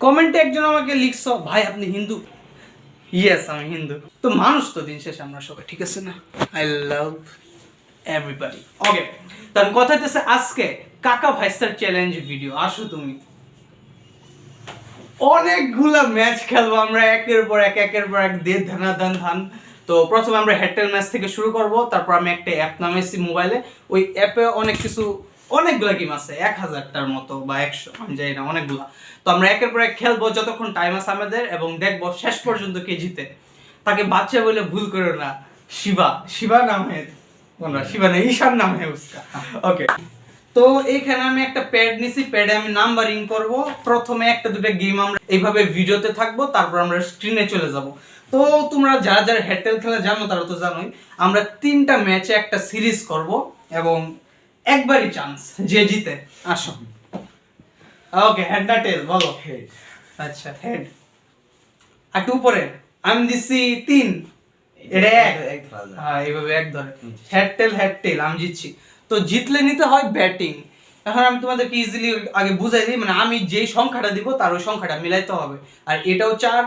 কমেন্টে একজন আমাকে লিখছো, ভাই, আপনি হিন্দু? ইয়েস আমি হিন্দু। তো মানুষ তো দিন শেষে আমরা সবাই, ঠিক আছে না? আই লাভ এভরিবাডি ওকে তার কথা হচ্ছে আজকে কাকা ভাইসার চ্যালেঞ্জ ভিডিও আসো তুমি। অনেকগুলা ম্যাচ খেলব আমরা, একের পর এক, একের পর এক দিয়ে ধানা, ধান ধান। তো প্রথমে আমরা হেডটেল ম্যাচ থেকে শুরু করব, তারপর আমি একটা অ্যাপ নামাইছি মোবাইলে ওই অ্যাপে অনেক কিছু অনেকগুলো গেম আছে, এক হাজারটার মতো বা একশো, আমি জানি না, অনেকগুলো। তো আমরা একের পর এক খেলব, যতক্ষণ টাইম আছে আমাদের, এবং দেখব শেষ পর্যন্ত কে জিতে। তাকে বাচ্চা বলে ভুল করো না, শিবা। শিবা নামে হে শিবা না, ঈশান নামে উস্কা। ওকে তো এইখানে আমি একটা প্যাড নিছি প্যাডে আমি নাম্বারিং করব। প্রথমে একটা দুটো গেম আমরা এইভাবে ভিডিওতে থাকব, তারপর আমরা স্ক্রিনে চলে যাব। তো তোমরা যারা যারা হেডটেল খেলা জানো, তারা তো জানোই, আমরা তিনটা ম্যাচে একটা সিরিজ করব, এবং একবারই চান্স যে জিতে। আসো। ওকে হেড না টেল বলো। আচ্ছা হেড আর টু পরে আমি দিচ্ছি তিন। এটা এক। হ্যাঁ এইভাবে এক ধরে। হেড টেল হেড টেল আমি জিতছি। তো জিতলে নিতে হয় ব্যাটিং এখন আমি তোমাদেরকে ইজিলি আগে বুঝাই দিই মানে আমি যেই সংখ্যাটা দিব তার ওই সংখ্যাটা মিলাইতে হবে। আর এটাও চার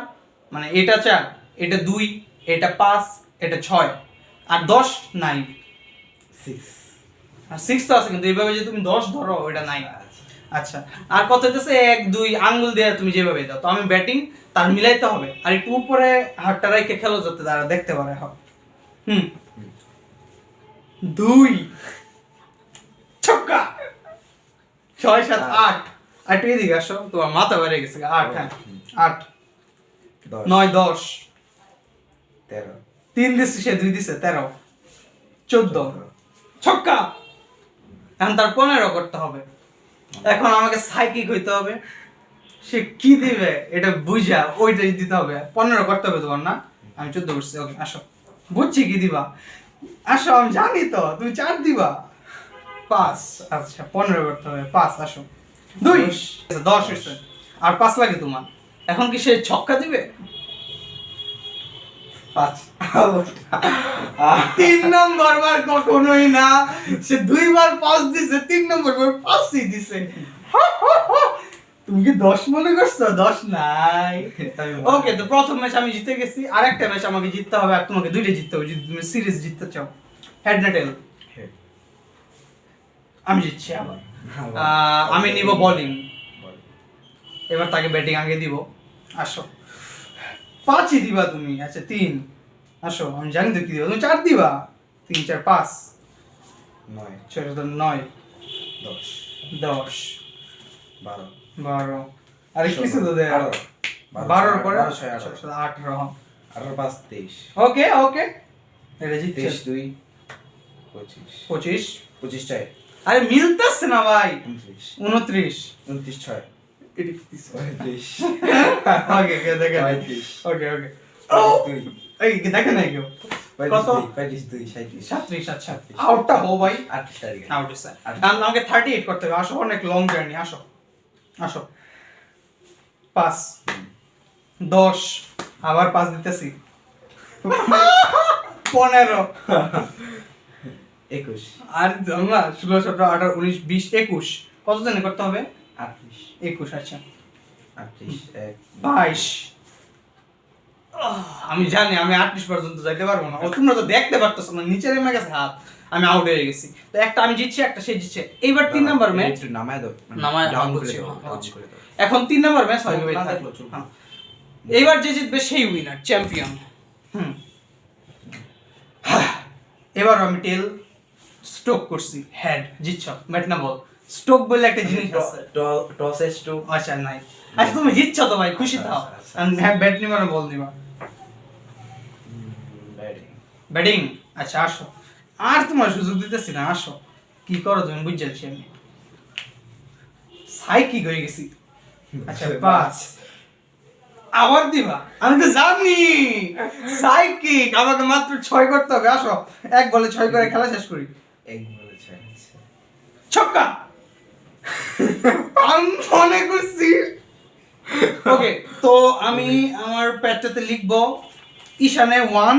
মানে এটা চার এটা দুই এটা পাঁচ এটা ছয় আর দশ নাই আর সিক্স তো আছে কিন্তু এইভাবে যে তুমি দশ ধরো ওটা নাই। আচ্ছা। আর কত হইতেছে? এক দুই আঙ্গুল দিয়ে তুমি যেভাবে দাও তো আমি ব্যাটিং তার মিলাইতে হবে। আর একটু উপরে হাতটা রেখে খেলো যাতে তারা দেখতে পারে হবে হুম। দুই। ছক্কা। ছয় সাত আট। আর একটু এদিকে আসো তোমার মাথা বেড়ে গেছে আট হ্যাঁ। আট। নয় দশ। তেরো। তিন দিছে সে দুই দিছে তেরো। চোদ্দ। ছক্কা। এখন তার পনেরো করতে হবে। এখন আমাকে সাইকিক হইতে হবে। সে কি দিবে এটা বুঝা ওইটাই দিতে হবে। পনেরো করতে হবে তোমার না? আমি চোদ্দ করছি ওকে আসো। বুঝছি কি দিবা? আসো আমি জানি তো তুমি চার দিবা। পাঁচ আচ্ছা পনেরো করতে হবে। পাঁচ আসো। দুই। দশ হয়েছে। আর পাঁচ লাগে তোমার। এখন কি সে ছক্কা দিবে? পাঁচ তিন নম্বর বার কখনোই না। সে দুইবার পাঁচ দিছে তিন নম্বর বার পাঁচই দিছে। তুমি কি দশ মনে করছ? দশ নাই। ওকে তো প্রথম ম্যাচ আমি জিতে গেছি। আর একটা ম্যাচ আমাকে জিততে হবে আর তোমাকে দুইটা জিততে হবে। যদি তুমি সিরিজ জিততে চাও। হেড না টেল আমি জিতছি আবার। আহ, আমি নিব বোলিং এবার তাকে ব্যাটিং আগে দিব। আসো। পাঁচই দিবা তুমি। আচ্ছা তিন। আসো আমি জানি তো কি দিবা। তুমি চার দিবা? তিন চার পাঁচ। নয়। ছয় সাত নয়। দশ। দশ। বারো। বারো। আর কিছু তো দেয়। বারোর পরে ছয় আঠারো। আঠারো পাঁচ তেইশ। ওকে ওকে। এটা জিতছে। তেইশ দুই পঁচিশ। পঁচিশ। পঁচিশ ছয়। আরে মিলতেছে না ভাই। উনত্রিশ। উনত্রিশ। উনত্রিশ ছয়। এটা কি দিছে? পঁয়ত্রিশ ওকে ওকে দেখেন ওকে ওকে দেখেন নাই কেউ? কত? দুই পঁয়ত্রিশ দুই সাঁত্রিশ সাতত্রিশ আউটটা হো ভাই। Out sir. আমাকে থার্টি এইট করতে হবে। আসো অনেক লং জার্নি আসো। আসো। পাঁচ। দশ। আবার পাঁচ দিতেছি। পনেরো। একুশ। আর আমরা ষোলো সতেরো আঠারো উনিশ বিশ একুশ। কত জানি করতে হবে? আটত্রিশ। একুশ আচ্ছা। আটত্রিশ এক বাইশ। আমি জানি আমি আটত্রিশ পর্যন্ত যাইতে পারব না। তোমরা তো দেখতে পারতেছো না নিচে নেমে গেছে হাত। আমি আউট হয়ে গেছি। তো একটা আমি জিতছি একটা সে জিতছে। এইবার তিন নাম্বার ম্যাচ নামায় দাও নামায় ডাউন হ্যাঁ, করে হ্যাঁ, এখন তিন নাম্বার ম্যাচ চলবে। হ্যাঁ। এইবার যে জিতবে সেই উইনার চ্যাম্পিয়ন হুম। এবার আমি টেল স্ট্রোক করছি হেড জিতছ ব্যাট না বল স্ট্রোক বলে একটা জিনিস আছে। টস এস টু আচ্ছা নাই আচ্ছা তুমি জিতছ তো ভাই খুশি আচ্ছা, থাও আচ্ছা, হ্যাঁ ব্যাট নিবা না বল নিবা। ব্যাটিং আচ্ছা আসো। আর তোমার সুযোগ দিতেছি না আসো। কি করো তুমি বুঝছি আমি। সাইকিক হয়ে গেছি? আচ্ছা পাঁচ আবার দিবা? আমি তো জানি। সাইকিক আমাকে মাত্র ছয় করতে হবে আসো। এক বলে ছয় করে খেলা শেষ করি। এক বলেছে আচ্ছা ছক্কা! আমি মনে করছি। ওকে তো আমি আমার প্যাডটাতে লিখব ঈশানে ওয়ান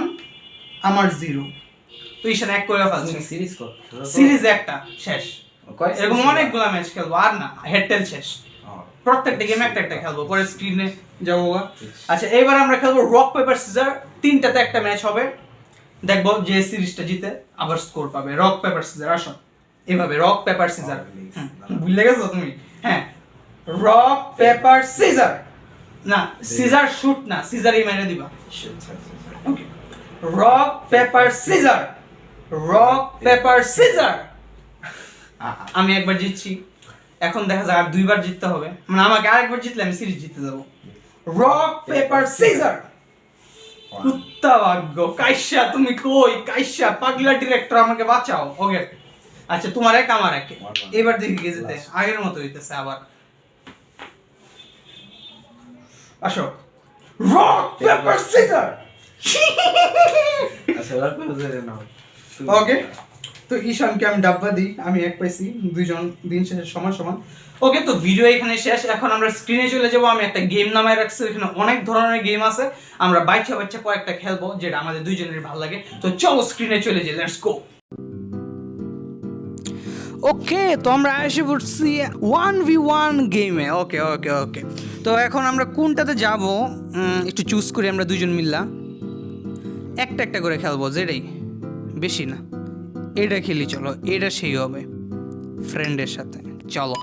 আমার জিরো তো ঈশান এক করে ফেলছে সিরিজ কর। সিরিজ একটা শেষ। এরকম অনেকগুলো ম্যাচ খেলব আর না হেডটেল শেষ। প্রত্যেকটা গেম একটা একটা খেলব পরে স্ক্রিনে যাব আচ্ছা এবার আমরা খেলব রক পেপার সিজার তিনটাতে একটা ম্যাচ হবে। দেখব যে সিরিজটা জিতে আবার স্কোর পাবে। রক পেপার সিজার আসো। এভাবে রক পেপার সিজার ভুলে গেছো তুমি? হ্যাঁ রক পেপার সিজার না সিজার শুট না সিজারই মেরে দিবা। Okay rock paper scissor rock paper scissor আমি একবার জিতছি। এখন দেখা যায় আর দুইবার জিততে হবে। মানে আমাকে আরেকবার জিতলে আমি সিরিজ জিততে যাব। রক পেপার সিজার কুত্তা ভাগ্য কাইসা তুমি কই? কাইসা পাগলা ডিরেক্টর আমাকে বাঁচাও। ওকে আচ্ছা তোমার এক আমার এক। এবার দেখি যেতে আগের মতো হইতেছে আবার। আসো। রক পেপার সিজার আচ্ছা রক পেপার সিজার নাও। ওকে তো ঈশানকে আমি ডাব্বা দিই আমি এক পাইছি দুইজন দিন শেষে সমান সমান। ওকে তো ভিডিও এখানে শেষ। এখন আমরা স্ক্রিনে চলে যাব। আমি একটা গেম নামায় রাখছি। এখানে অনেক ধরনের গেম আছে। আমরা বাচ্চা বাচ্চা কয়েকটা খেলব যেটা আমাদের দুইজনের ভালো লাগে। তো চলো স্ক্রিনে চলে যাই। লেটস গো ওকে তো আমরা এসে পড়ছি ওয়ান ভি ওয়ান গেমে ওকে ওকে ওকে। তো এখন আমরা কোনটাতে যাব? একটু চুজ করি আমরা দুজন মিল্লা। একটা একটা করে খেলব যেটাই বেশি না। এটা খেলি চলো। এটা সেই হবে। ফ্রেন্ডের সাথে। চলো।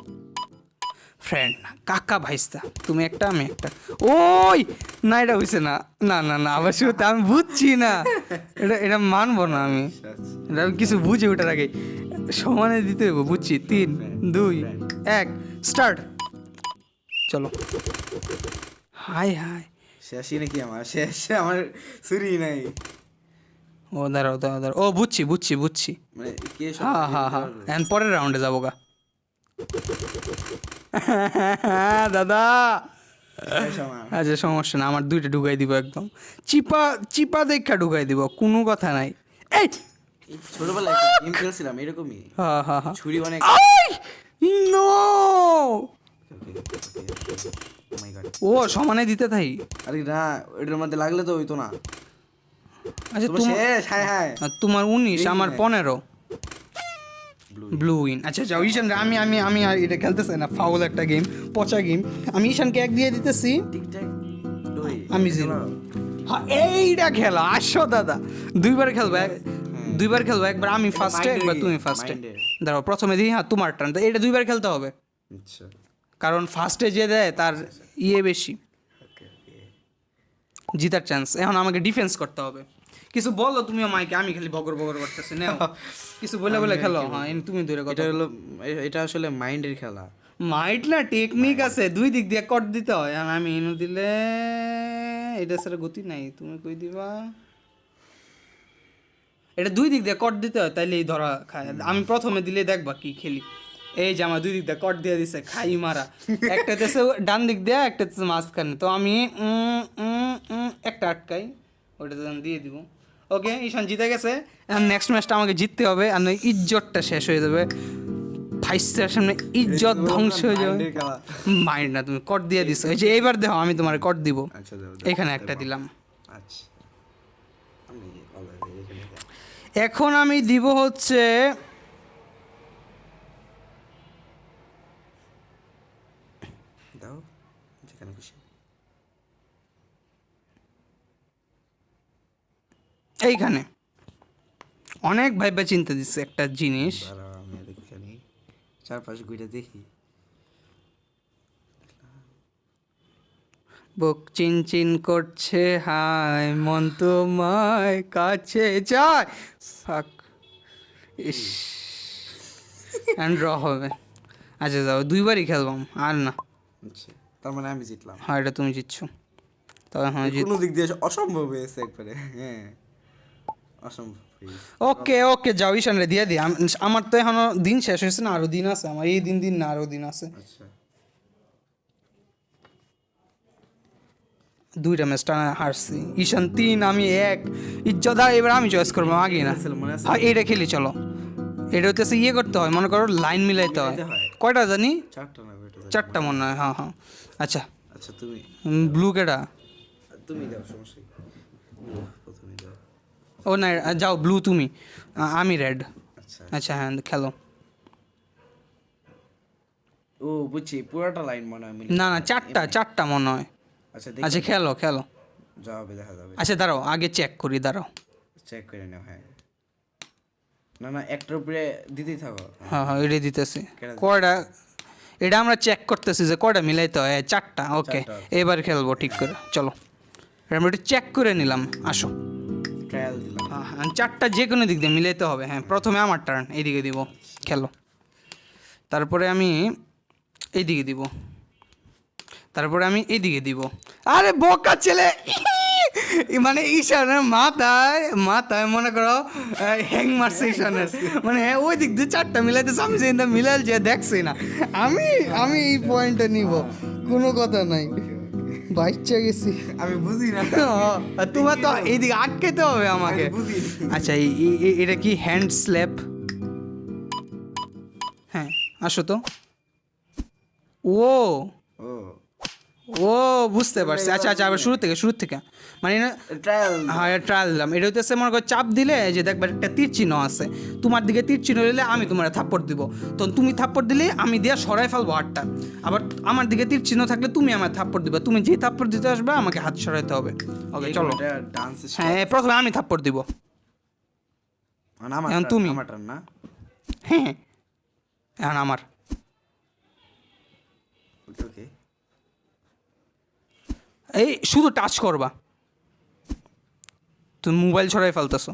ফ্রেন্ড না। কাকা ভাইস্তা। তুমি একটা আমি একটা। ওই! না এটা হয়েছে না। না না না আবার শুরুতে আমি বুঝছি না। এটা এটা মানবো না আমি। এটা কিছু বুঝে ওঠার আগে সমানে দিতে হবে বুঝছি? তিন দুই এক স্টার্ট। চলো। হাই হাই শেষই নাকি আমার? শেষ আমার ছুরি নাই। ও দাঁড়াও দাঁড়াও দাঁড়াও। ও বুঝছি বুঝছি বুঝছি। হ্যাঁ হ্যাঁ হ্যাঁ এখন পরের রাউন্ডে যাব গা। দাদা! আচ্ছা সমস্যা না আমার দুইটা ঢুকাই দিব একদম। চিপা চিপা দেখা ঢুকাই দিব কোনো কথা নাই। এই! ছোটবেলায় গেম খেলছিলাম এরকমই। হ্যাঁ হ্যাঁ হ্যাঁ ছুরি অনেক নো ও সমানে দিতে থাই আরে না এটার মধ্যে লাগলে তো হইতো না। আচ্ছা তোমার উনিশ আমার পনেরো। ব্লু উইন আচ্ছা যাও ঈশান আমি আমি আমি আর এটা খেলতে চাই না ফাউল একটা গেম পচা গেম আমি ঈশানকে এক দিয়ে দিতেছি। আমি জিরো। হ্যাঁ এইটা খেলা আসো দাদা। দুইবার খেলব এক- দুইবার খেলব একবার আমি ফার্স্টে একবার তুমি ফার্স্টে। দাঁড়াও প্রথমে দিই হ্যাঁ তোমার টার্ন এটা দুইবার খেলতে হবে। আচ্ছা। কারণ ফার্স্টে যে দেয় তার ইয়ে বেশি। জিতার চান্স এখন আমাকে ডিফেন্স করতে হবে। কিছু বলো তুমিও মাইকে আমি খালি বগর বগর করতেছি নেও। কিছু বলে বলে খেলো। হ্যাঁ তুমি দূরে কথা এটা হলো এটা আসলে মাইন্ডের খেলা। মাইট না টেকনিক আছে। দুই দিক দিয়ে কট দিতে হয়। আর আমি এনু দিলে এটা স্যার গতি নাই। তুমি কই দিবা? এটা দুই দিক দিয়ে কট দিতে হয় তাইলে এই ধরা খায়। আমি প্রথমে দিলে দেখবা কি খেলি। এই যে আমার দুই দিক দিয়ে কট দিয়ে দিছে খাই মারা। একটা দেশে ডান দিক দিয়ে একটা দেশে মাঝখানে। তো আমি একটা আটকাই ওটা আমি দিয়ে দিব। ওকে ঈশান জিতে গেছে। এখন নেক্সট ম্যাচটা আমাকে জিততে হবে আর ইজ্জতটা শেষ হয়ে যাবে। ফাইসের সামনে ইজ্জত ধ্বংস হয়ে যাবে। মাইন্ড না তুমি কট দিয়ে দিছো। এই যে এইবার দেখো আমি তোমার কট দিব। আচ্ছা। এখানে একটা দিলাম আচ্ছা আমি already এখানে দাও। এখন আমি দিব হচ্ছে দাও যেখানে খুশি। এইখানে। অনেক ভাইবা চিন্তা দিচ্ছে একটা জিনিস। চারপাশ ঘুরে দেখি। বুক চিন চিন করছে হায় মন তোমায় কাছে যায়। ফাক ইস। অ্যান্ড ড্র হবে। আচ্ছা যাও দুইবারই খেলবাম আর না। আচ্ছা তার মানে আমি জিতলাম। হ্যাঁ এটা তুমি জিতছো। তবে হ্যাঁ জিত কোনো দিক দিয়ে অসম্ভব হয়েছে একবারে। হ্যাঁ অসম্ভব ওকে ওকে যাও ঈশান রে দিয়ে দিই। আমার তো এখনও দিন শেষ হয়েছে না আরও দিন আছে আমার। এই দিন দিন না আরও দিন আছে। আচ্ছা। দুইটা ম্যাচ টানা হারছি। ঈশান তিন আমি এক। ইজ্জত এবার আমি চয়েস করব আগে না? হ্যাঁ এইটা খেলি চলো। এটা হচ্ছে ইয়ে করতে হয় মনে করো লাইন মিলাইতে হয়। কয়টা জানি? চারটা মনে হয় হ্যাঁ হ্যাঁ। আচ্ছা। আচ্ছা তুমি। ব্লু কেটা তুমি সমস্যা ও না যাও ব্লু তুমি। আমি রেড আচ্ছা। আচ্ছা হ্যাঁ খেলো। ও বুঝছি পুরোটা লাইন মনে হয় না না চারটা চারটা মনে হয়। আচ্ছা আচ্ছা খেলো খেলো। যাবে দেখা যাবে। আচ্ছা দাঁড়াও আগে চেক করি দাঁড়াও। চেক করে নাও হ্যাঁ। না না একটার উপরে দিতেই থাকো। হ্যাঁ হ্যাঁ এটাই দিতেছি। কয়টা? এটা আমরা চেক করতেছি যে কয়টা মিলাইতে হয় চারটা ওকে এবার খেলব ঠিক করে চলো। এটা আমরা একটু চেক করে নিলাম আসো। ট্রায়াল দিলাম। হ্যাঁ, হ্যাঁ, চারটা যে কোনো দিক দিয়ে মিলাইতে হবে হ্যাঁ প্রথমে আমার টার্ন এইদিকে দিব খেলো। তারপরে আমি এইদিকে দিব। তারপরে আমি এদিকে দিব। আরে বকা ছেলে! মানে ঈশানের মাথায় মাথায় মনে করো হ্যাং মারছে ঈশানের। মানে ওই দিক দিয়ে চারটা মিলাইতেছে আমি যে মিলাল যে দেখছি না। আমি আমি এই পয়েন্টটা নিব কোনো কথা নাই। বাচ্চা গেছি। আমি বুঝি না। তোমার তো এইদিকে আটকেতে হবে আমাকে। আচ্ছা এটা কি হ্যান্ড স্ল্যাপ হ্যাঁ আসো তো। ও ও। ও বুঝতে পারছি। আচ্ছা আচ্ছা আবার শুরু থেকে শুরু থেকে। মানে হ্যাঁ ট্রায়াল দিলাম এটা হচ্ছে মনে করো চাপ দিলে যে দেখবে একটা তীর চিহ্ন আছে। তোমার দিকে তীর চিহ্ন দিলে আমি তোমার থাপ্পড় দিব। তো তুমি থাপ্পড় দিলে আমি দিয়া সরাই ফেলব হাতটা। আবার আমার দিকে তীর চিহ্ন থাকলে তুমি আমার থাপ্পড় দিবে। তুমি যে থাপ্পড় দিতে আসবে আমাকে হাত সরাইতে হবে। ওকে চলো। হ্যাঁ প্রথমে আমি থাপ্পড় দিব। এখন তুমি। না? হ্যাঁ এখন আমার। ওকে ওকে এই শুধু টাচ করবা। তুমি মোবাইল ছড়াই ফেলতেছো।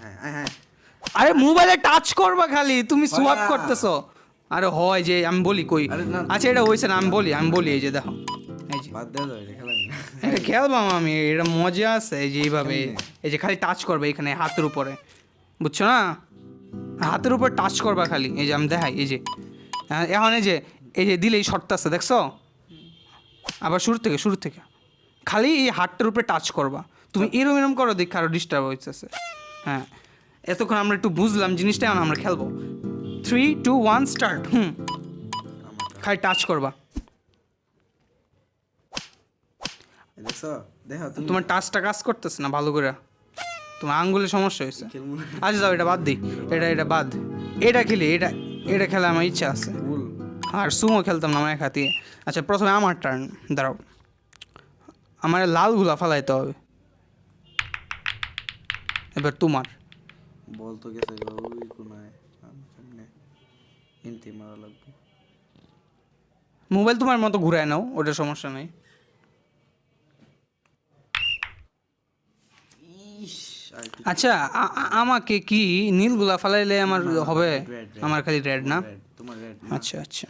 হ্যাঁ হ্যাঁ হ্যাঁ আরে মোবাইলে টাচ করবা খালি তুমি সোয়াপ না। করতেছো। আরে হয় যে আমি বলি কই? আচ্ছা এটা হয়েছে না আমি বলি আমি বলি এই যে দেখো। এটা খেলবাম আমি এটা মজা আছে এই যে এইভাবে। এই যে খালি টাচ করবে এখানে হাতের উপরে। বুঝছ না? হাতের উপর টাচ করবা খালি। এই যে আমি দেখাই এই যে। হ্যাঁ, এখন এই যে এই যে দিলেই শর্ত আছে দেখছ? আবার শুরু থেকে শুরু থেকে। খালি এই হাতটার উপরে টাচ করবা। তুমি এরম এরম করো দেখে আরও ডিস্টার্ব হইতেছে। হ্যাঁ। এতক্ষণ আমরা একটু বুঝলাম জিনিসটা এখন আমরা খেলব। থ্রি টু ওয়ান স্টার্ট হুম। খালি টাচ করবা। দেখো তোমার টাচটা কাজ করতেছে না ভালো করে? তোমার আঙ্গুলের সমস্যা হয়েছে আচ্ছা যাও এটা বাদ দিই। এটা এটা বাদ। এটা খেলি এটা এটা খেলা আমার ইচ্ছা আছে। আর সুমো খেলতাম না আমার এক হাতে আচ্ছা প্রথমে আমার টার্ন দাঁড়াও। আমার লালগুলা ফালাইতে হবে। এবার তোমার। বল তো গেছে ওই কোনায় আমি কেমনে মারা লাগবে? মোবাইল তোমার মতো ঘুরায় নাও ওটা সমস্যা নেই ইস আর একটু আচ্ছা আমাকে কি নীলগুলা ফালাইলে আমার হবে. আমার খালি রেড না? তোমার রেড আচ্ছা আচ্ছা।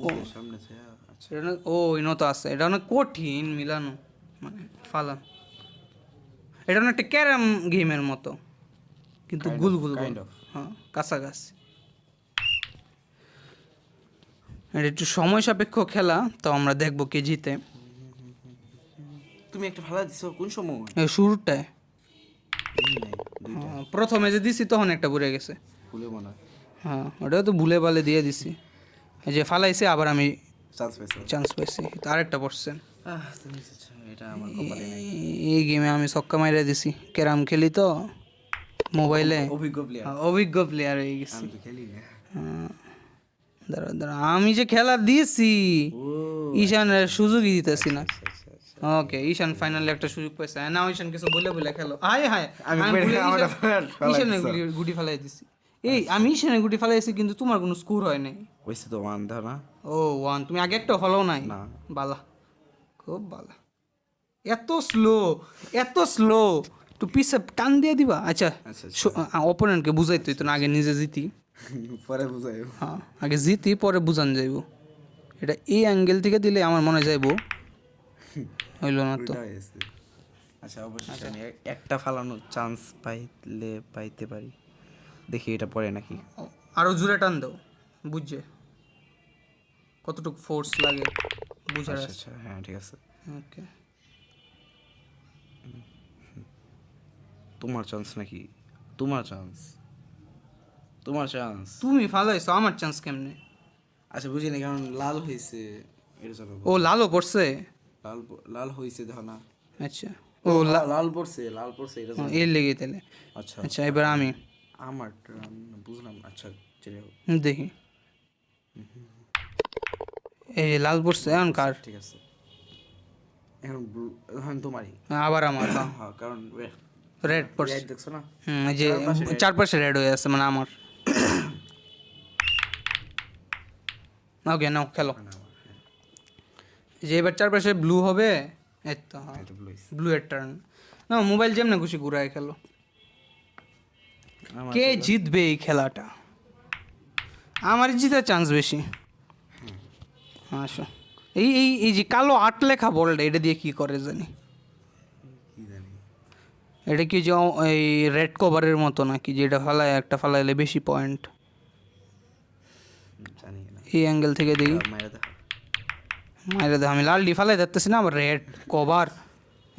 মুখের সামনে থেকে আচ্ছা। ও ইনো তো আছে। এটা অনেক কঠিন মিলানো। মানে ফালান এটা অনেক একটা ক্যারাম গেমের মতো। কিন্তু গুল গুল. হ্যাঁ কাছাকাছি। এটা একটু সময় সাপেক্ষ খেলা তো আমরা দেখব কে জিতে। তুমি একটা ফালা দিছো কোন সময়? শুরুটায় হ্যাঁ, প্রথমে যে দিছি তখন একটা বুড়ে গেছে। ভুলে মনে হয়। হ্যাঁ ওটাও তো ভুলে বালে দিয়ে দিছি। এই যে ফালাইছে আবার আমি চান্স পেয়েছ চান্স পাইছি। তো আরেকটা পড়ছেন। আহ এটা আমার কপালে নাই। এই গেমে আমি ছক্কা মাইরে দিছি। ক্যারাম খেলি তো মোবাইলে। অভিজ্ঞ প্লেয়ার হ্যাঁ, অভিজ্ঞ প্লেয়ার হয়ে গেছি। খেলি না। দাঁড়া দাঁড়া আমি যে খেলা দিয়েছি ঈশানের সুযোগই দিতেছি না। আচ্ছা আচ্ছা। ওকে ঈশান ফাইনালি একটা সুযোগ পাইছে। হ্যাঁ, না ঈশান কিছু বলে বলে খেলো। আয় হায়। আমি ঈশানের গুটি ফেলাই দিছি। এই আমি ঈশানের গুটি ফেলাইছি কিন্তু তোমার কোনো স্কোর হয় নাই। হয়েছে তো ওয়ান ধর না? ও ওয়ান তুমি আগে একটা ফলো নাই? না। বালা। খুব বালা। এত স্লো এত স্লো একটু পিছে টান দিয়ে দিবা? আচ্ছা আচ্ছা, অপোনেন্টকে বুঝাইতে হইতো না আগে নিজে জিতি। পরে বুঝাই হ্যাঁ আগে জিতি পরে বুঝান যাইব। এটা এই অ্যাঙ্গেল থেকে দিলে আমার মনে যাইব হইল না তো। আচ্ছা অবশ্যই আমি একটা ফালানোর চান্স পাইলে পাইতে পারি। দেখি এটা পরে নাকি। আরও জোরে টান দাও বুঝছে? কতটুকু ফোর্স লাগে বুঝার আচ্ছা আচ্ছা হ্যাঁ ঠিক আছে। ওকে তোমার চান্স নাকি? তোমার চান্স তোমার চান্স তুমি ফালাইছো আমার চান্স কেমনে? আচ্ছা বুঝি না কারণ লাল হয়েছে ও লালও পড়ছে? লাল লাল হয়েছে দেখো না আচ্ছা। ও লাল পড়ছে লাল পড়ছে এটা এর লেগে তাহলে। আচ্ছা। আচ্ছা এবার আমি। আমার বুঝলাম। আচ্ছা দেখি। এই লাল পড়ছে এখন কার? ঠিক আছে। এখন এখন তোমারই। আবার আমার হ্যাঁ কারণ রেড পড়ছে। রেড দেখছ না? হুম এই যে চারপাশে রেড হয়ে আছে মানে আমার। ওকে নাও খেলো। হ্যাঁ, যে এবার চারপাশে ব্লু হবে এই তো। ব্লু এর টার্ন না মোবাইল যেমন খুশি ঘুরায় খেলো। কে জিতবে এই খেলাটা? আমার জিতার চান্স বেশি। আসো। এই এই এই যে কালো আট লেখা বলটা এটা দিয়ে কি করে জানি? এটা কি যে এই রেড কভারের মতো নাকি যেটা ফালায় একটা ফালাইলে বেশি পয়েন্ট এই অ্যাঙ্গেল থেকে দেখো। মাইরে দে আমি লাল ডি ফালাই দেখতেছি না আমার রেড কভার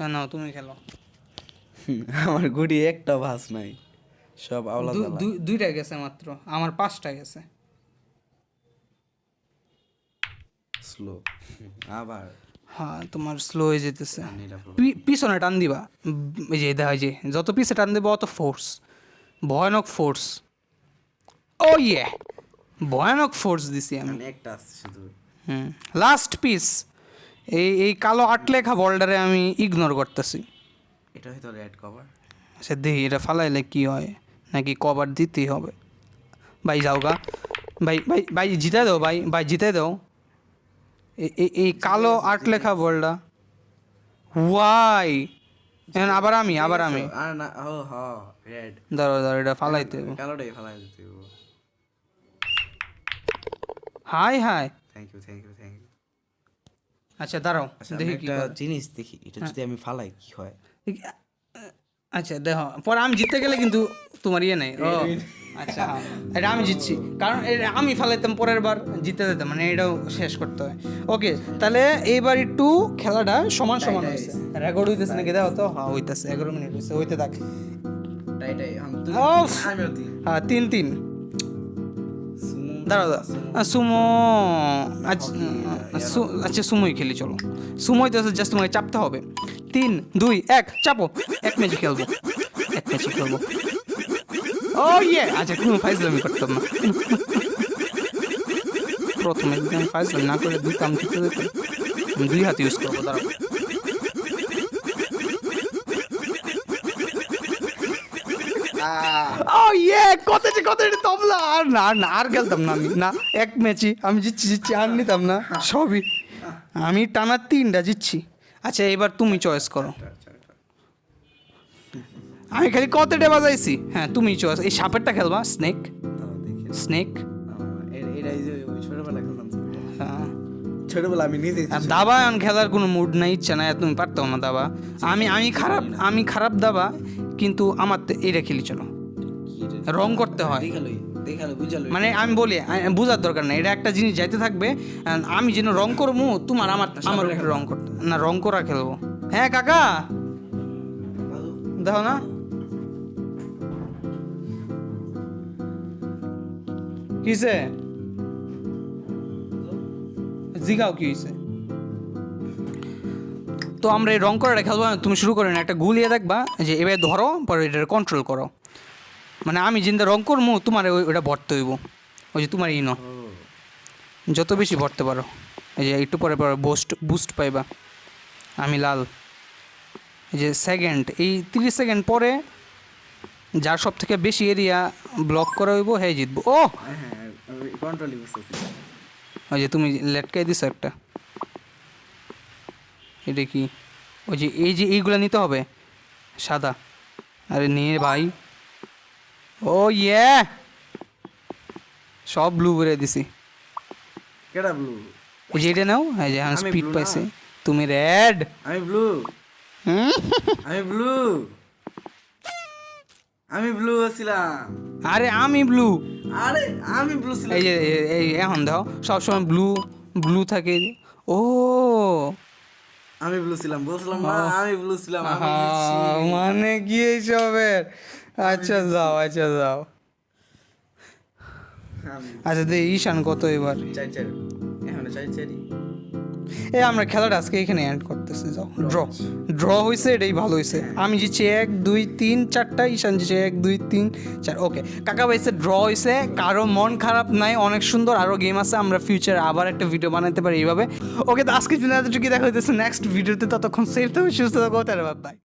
নাও তুমি খেলো। আমার গুড়ি একটা ভাস নাই সব আওলা দু- দু- দুইটা গেছে মাত্র আমার পাঁচটা গেছে। স্লো আবার? হ্যাঁ তোমার স্লো হয়ে যেতেছে। পিছনে টান দিবা। এই যে দেখা যে যত পিছে টান দেবো অত ফোর্স ভয়ানক ফোর্স ও ইয়ে ভয়ানক ফোর্স দিছি আমি। মানে একটা আসছে শুধু। হুম। লাস্ট পিস এই এই কালো আট লেখা বল্ডারে আমি ইগনোর করতেছি। এটা হয়তো রেড কভার সে দেখি এটা ফালাইলে কি হয় নাকি কভার দিতেই হবে। ভাই যাও গা ভাই ভাই ভাই জিতে দাও ভাই ভাই জিতে দাও। এই- এই কালো আট লেখা বলটা ওয়াই এখন আবার আমি আবার আমি। দাঁড়ো দাঁড়ো এটা ফালাইতে hi hi thank you thank you thank you আচ্ছা দাঁড়াও আচ্ছা দেখি একটা জিনিস দেখি এটা যদি আমি ফালাই কি হয়? আচ্ছা দেখো পরে আমি জিততে গেলে কিন্তু তোমার ইয়ে নেই। ও আচ্ছা হ্যাঁ। এটা আমি জিতছি। কারণ আমি ফালাইতাম পরের বার জিতে যেতাম মানে এটাও শেষ করতে হয়। ওকে তাহলে এইবার একটু খেলাটা সমান সমান হয়েছে রেকর্ড হইতেছে নাকি? দেখো তো। হ্যাঁ হইতেছে এগারো মিনিট হয়েছে হইতে থাক। হ্যাঁ তিন তিন। দাঁড়াও সুমো আচ্ছা সুমোই খেলি, চলো। সুমোই তো জাস্ট তোমাকে চাপতে হবে। তিন, দুই, এক, চাপো। এক ম্যাচে খেলব। এক ম্যাচে খেলব। ও ইয়ে আচ্ছা কোনো ফাইজলামি করতাম না। প্রথমে আমি ফাইজলামি না করে দুই কাম দুই হাত ইউজ করব, দাঁড়াও। ও ইয়ে যে তবলা। আর না আর না আর খেলতাম না আমি। না এক ম্যাচই আমি জিতছি জিতছি আর নিতাম না সবই। আমি টানা তিনটা জিতছি। আচ্ছা এবার তুমি চয়েস করো। আমি খালি কতটা বাজাইছি? হ্যাঁ তুমি চয়েস এই সাপেরটা খেলবা স্নেক স্নেক ছোটবেলা আমি নিজে দাবা এখন খেলার কোনো মুড নাই ইচ্ছা নাই তুমি পারতাম না দাবা। আমি আমি খারাপ আমি খারাপ দাবা কিন্তু আমার তো এইটা খেলি চলো। রং? করতে হয়। বুঝালো মানে আমি বলি বোঝার দরকার নেই এটা একটা জিনিস যাইতে থাকবে আমি যেন রং করব তোমার আমার আমার উপরে রং করতে না রং করা খেলব। হ্যাঁ কাকা? দেখো না। কিসে? জিগাও কি হয়েছে তো আমরা এই রং করাটা খেলব, তুমি শুরু করো না একটা গুলিয়ে দেখবা, যে এবার ধরো, পরে এটা কন্ট্রোল করো। মানে আমি জিন্দা রং করব তোমার ওই- ওটা ভরতে হইব। ওই যে তোমার ইনো। যত বেশি ভরতে পারো, এই যে একটু পরে পরে বুস্ট বুস্ট পাইবা। আমি লাল। এই যে সেকেন্ড এই তিরিশ সেকেন্ড পরে যার সব থেকে বেশি এরিয়া ব্লক করা হইব হ্যাঁ জিতবো। ও! হ্যাঁ হ্যাঁ আমি কন্ট্রোলই বুঝতেছি ওই যে তুমি লেটকাই দিছো একটা। এটা কি? ওই যে এই যে এইগুলো নিতে হবে। সাদা। আরে নিয়ে ভাই। ও ইয়ে! সব ব্লু করে দিছি। কেডা ব্লু ওই যে এটা নাও। এই যে আমি স্পিড পাইছে। তুমি রেড আমি ব্লু আমি ব্লু আমি ব্লু ছিলাম। আরে আমি ব্লু আরে আমি ব্লু ছিলাম। এই যে এই এখন দেখো সবসময় ব্লু ব্লু থাকে ও। আমি ব্লু ছিলাম বলছিলাম না আমি ব্লু ছিলাম আমি মানে কি এইসবের আচ্ছা যাও আচ্ছা যাও। আচ্ছা দে ঈশান কত এবার? চাই চাই এখন চাই চাই এই আমরা খেলাটা আজকে এখানে এন্ড করতেছি ড্র ড্র হয়েছে এটাই ভালো হয়েছে আমি জিতছি এক, দুই, তিন, চারটা, ঈশান জিতছে এক, দুই, তিন, চার। ওকে কাকা ভাইসে ড্র হয়েছে কারও মন খারাপ নাই, অনেক সুন্দর। আরও গেম আছে, আমরা ফিউচারে আবার একটা ভিডিও বানাতে পারি এইভাবে। ওকে তো আজকে জন্য এতটুকু দেখা হইতেছে নেক্সট ভিডিওতে ততক্ষণ সেফ থাকবে সুস্থ থাকো তারা বাই